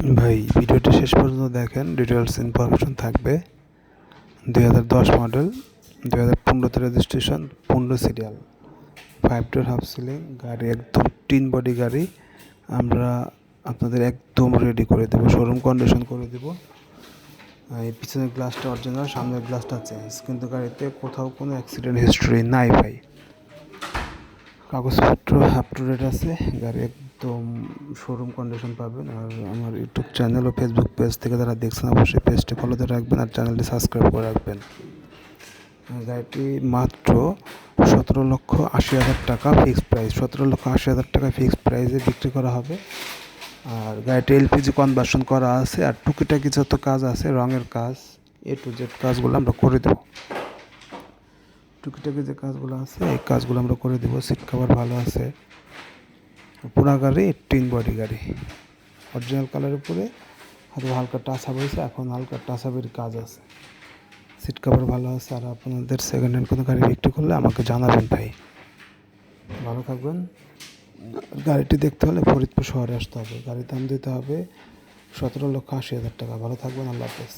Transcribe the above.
ভাই, ভিডিওটি শেষ পর্যন্ত দেখেন। ডিটেলস ইনফরমেশন থাকবে। দুই হাজার দশ মডেল দুই হাজার পনেরোতে রেজিস্ট্রেশন পনেরো serial five door half ceiling গাড়ি একদম টিন বডি গাড়ি। আমরা আপনাদের একদম রেডি করে দেবো শোরুম কন্ডিশন করে দেবো। এই পিছনের গ্লাসটা অরিজিনাল সামনের গ্লাসটা চেঞ্জ কিন্তু গাড়িতে কোথাও কোনো অ্যাক্সিডেন্ট হিস্ট্রি নাই ভাই। কাগজপত্র আপ টু ডেট আছে, গাড়ি একদম শোরুম কন্ডিশন পাবেন, আর আমার ইউটিউব চ্যানেল ও ফেসবুক পেজ থেকে যারা দেখছেন, অবশ্যই পেজটি ফলোতে রাখবেন আর চ্যানেলটি সাবস্ক্রাইব করে রাখবেন। গাড়িটি মাত্র সতেরো লক্ষ আশি হাজার টাকা ফিক্সড প্রাইস সতেরো লক্ষ আশি হাজার টাকা ফিক্সড প্রাইসে বিক্রি করা হবে। আর গাড়িটি এলপিজি কনভার্সন করা আছে, আর টুকিটাকি যত কাজ আছে, রঙের কাজ এ টু জেড কাজগুলো আমরা করে দেবো। টুকিটাকি যে কাজগুলো আছে, এই কাজগুলো আমরা করে দেবো। সিট কভার ভালো আছে। পুরা গাড়ি টিন বডি গাড়ি। অরিজিনাল কালারের উপরে হয়তো হালকা টাচ আপ হয়েছে, এখন হালকা টাচ কাজ আছে। সিট কভার ভালো আছে, আর আপনাদের সেকেন্ড হ্যান্ড কোনো গাড়ি বিক্রি করলে আমাকে জানাবেন ভাই। ভালো থাকবেন। গাড়িটি দেখতে হলে ফরিদপুর শহরে আসতে হবে। গাড়ির দাম দিতে হবে সতেরো লক্ষ আশি হাজার টাকা। ভালো থাকবেন, আল্লাহ হাফেজ।